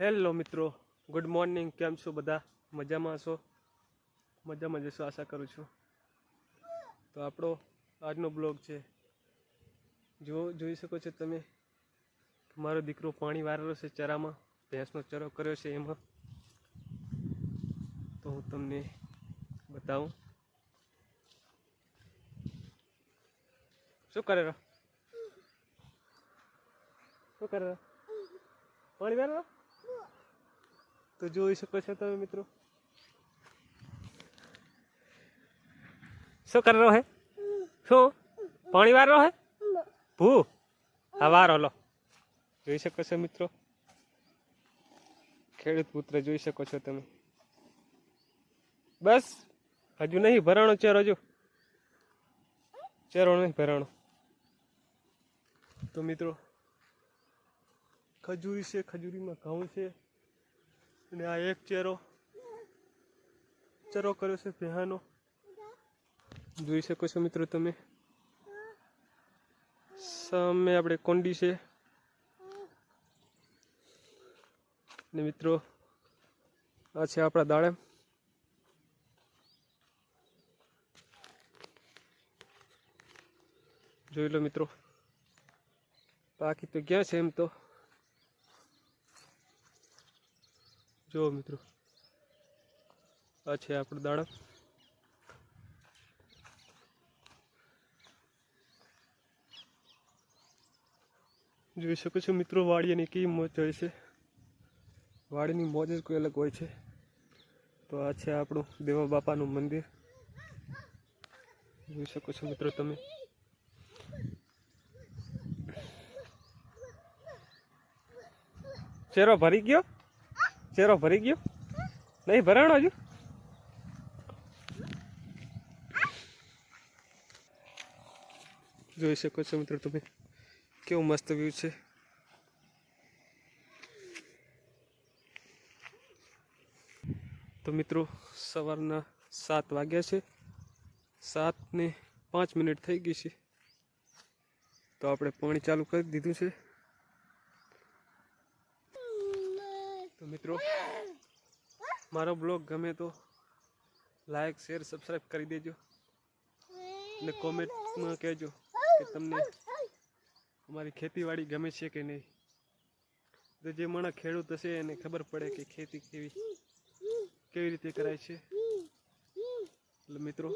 Hello મિત્રો, good morning. કેમ છો બધા? મજામાં છો? મજામાં જશો, આશા કરું છું. તો આપણો આજનો બ્લોગ છે. જો, જોઈ શકો છો તમે મારો દીકરો પાણી વારેલો છે ચરામાં. ભેંસનો ચરો કર્યો છે એમાં. તો હું તમને બતાવું. શું કરે શું કરે પાણી વારેલો? તો જોઈ શકો છો તમે મિત્રો. શું કરી રહ્યો હે? શું? પાણી વાર હે? ભૂ. હા વાર હલો જોઈ શકો છો મિત્રો. ખેડૂત પુત્ર જોઈ શકો છો તમે. બસ. હજુ નહીં, ભરાણો ચેરો હજુ ચેરો નહીં, ભરાણો. તો મિત્રો, ખજૂરી છે, ખજૂરીમાં ઘઉં છે. અને આ એક ચેરો. ચરો કર્યો છે ભેહાનો. જોઈ શકો છો મિત્રો તમે? સામે આપણે કોંડી છે. ને મિત્રો, આ છે આપણા દાડમ. જોઈ લો મિત્રો. બાકી તો ક્યાં છે એમ તો? જુઓ મિત્રો. આ છે આપણું દાડમ. જોઈ શકો છો મિત્રો વાડીની કેવી મોજ હોય છે. વાડીની મોજ જ કોઈ અલગ હોય છે. તો આ છે આપણું દેવા બાપાનું મંદિર. જોઈ શકો છો મિત્રો તમે. ચહેરો ભરી ગયો? ચેરો ભરી ગયો? નહીં, ભરાણો હજુ? જોઈ શકો છો મિત્રો તમે, કેવું મસ્ત વ્યૂ છે. તો મિત્રો, સવારના સાત વાગ્યા છે. સાત ને પાંચ મિનિટ થઈ ગઈ છે. તો આપણે પાણી ચાલુ કરી દીધું છે. તો મિત્રો, મારો બ્લોગ ગમે તો લાઈક, શેર સબસ્ક્રાઈબ કરી દેજો. અને કોમેન્ટમાં કહેજો કે તમને અમારી ખેતીવાડી ગમે છે કે નહીં. તો જે માણસ ખેડૂત હશે એને ખબર પડે કે ખેતી કેવી કેવી રીતે કરાય છે. એટલે મિત્રો,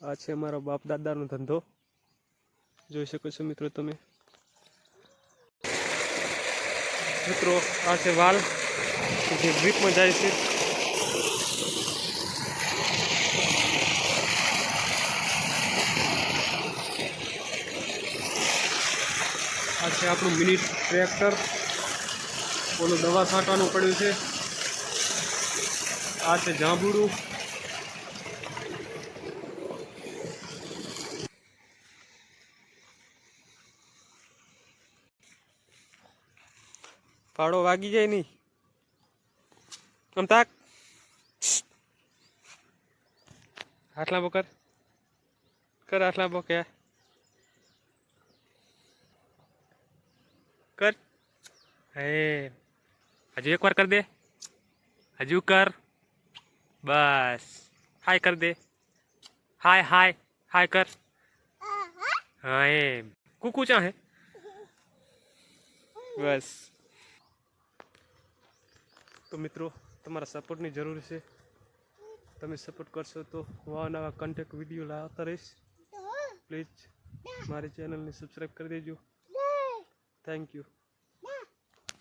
આ છે મારો બાપ દાદાનો ધંધો. જોઈ શકો છો મિત્રો તમે. મિત્રો, આ છે વાલ. જે ડ્રીપમાં જાય છે. આ છે આપણું મિની ટ્રેક્ટર. ઓલું દવા છાંટવાનું પડ્યું છે. આ છે જાંબુડું. પાડો વાગી જાય નહીં. આમ તાક. આટલા બો કર. કર આટલા બો કે. કર. હે. હજુ એક વાર કર દે. હજુ કર. બસ. હાય કર દે. હાય હાય. હાય કર. હા એમ. કુકુ ચા હે? બસ. તો મિત્રો તમારા સપોર્ટની જરૂર છે. તમે સપોર્ટ કરશો તો હું આવા નવા કન્ટેન્ટ વીડિયો લાવતા રહીશ. પ્લીઝ મારી ચેનલને સબસ્ક્રાઈબ કરી દેજો. Thank you